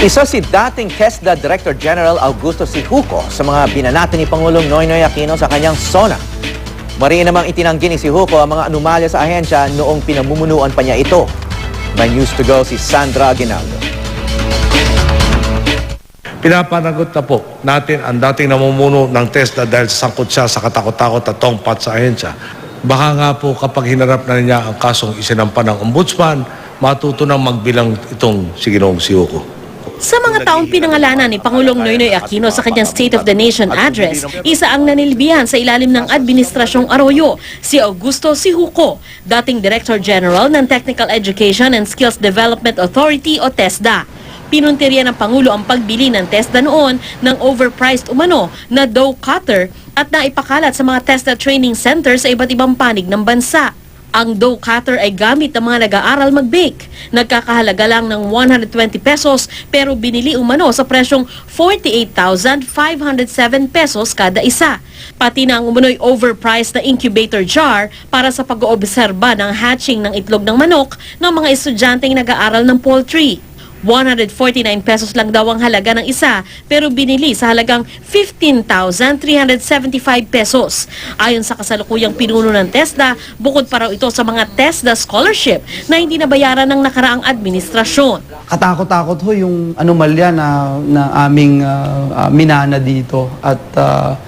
Isa si dating TESDA Director General Augusto Sihuco sa mga binanati ni Pangulong Noynoy Aquino sa kanyang SONA. Mariin namang itinanggi ni Sihuco ang mga anomalya sa ahensya noong pinamumunuan pa niya ito. May news to go si Sandra Aguinaldo. Pinapanagot na po natin ang dating namumuno ng TESDA dahil sangkot siya sa katakot-takot at tongpat sa ahensya. Baka nga po kapag hinarap na niya ang kasong isinampa ng ombudsman, matuto nang magbilang itong si Ginoong Siuko. Sa mga taong pinangalanan ni Pangulong Noynoy Aquino sa kanyang State of the Nation address, isa ang nanilbihan sa ilalim ng Administrasyong Arroyo, si Augusto Sihuco, dating Director General ng Technical Education and Skills Development Authority o TESDA. Pinuntirya ng Pangulo ang pagbili ng TESDA noon ng overpriced umano na dough cutter at naipakalat sa mga TESDA training center sa iba't ibang panig ng bansa. Ang dough cutter ay gamit ng mga nag-aaral mag-bake. Nagkakahalaga lang ng 120 pesos pero binili umano sa presyong 48,507 pesos kada isa. Pati na ang umano'y overpriced na incubator jar para sa pag-oobserba ng hatching ng itlog ng manok ng mga estudyanteng nag-aaral ng poultry. 149 pesos lang daw ang halaga ng isa pero binili sa halagang 15,375 pesos. Ayon sa kasalukuyang pinuno ng TESDA, bukod pa raw ito sa mga TESDA scholarship na hindi nabayaran ng nakaraang administrasyon. katakot-takot ho yung anomalya na, na aming ah, ah, minana dito. At ah,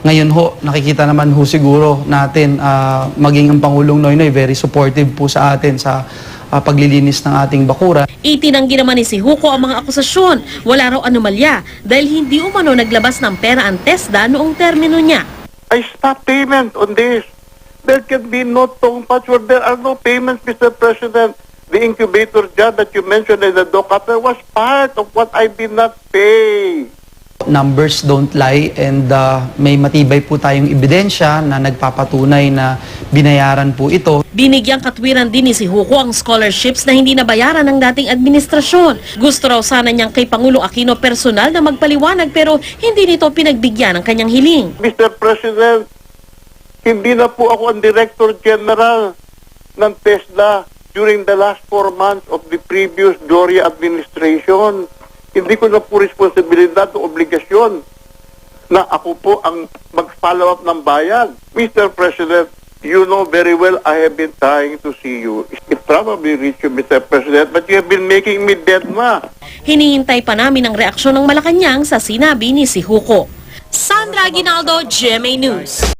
ngayon ho, nakikita naman ho siguro natin ah, maging ang Pangulong Noynoy very supportive po sa atin sa ah, paglilinis ng ating bakura. Itinanggi naman ni si Huko ang mga akusasyon. Wala raw anomalya dahil hindi umano naglabas ng pera ang TESDA noong termino niya. I stop payment on this. There can be no tong password. There are no payments, Mr. President. The incubator job that you mentioned in the document was part of what I did not pay. Numbers don't lie and ah, may matibay po tayong ebidensya na nagpapatunay na binayaran po ito. Binigyang katwiran din ni si Huko ang scholarships na hindi nabayaran ng dating administrasyon. Gusto raw sana niyang kay Pangulo Aquino personal na magpaliwanag pero hindi nito pinagbigyan ng kanyang hiling. Mr. President, hindi na po ako ang Director General ng TESDA during the last four months of the previous Gloria administration. Hindi ko na po responsibilidad o obligasyon na ako po ang mag-follow up ng bayan. Mr. President, you know very well I have been trying to see you. It probably reached you, Mr. President, but you have been making me dead ma. Hinihintay pa namin ang reaksyon ng Malacanang sa sinabi ni si Huko. Sandra Aguinaldo, GMA News.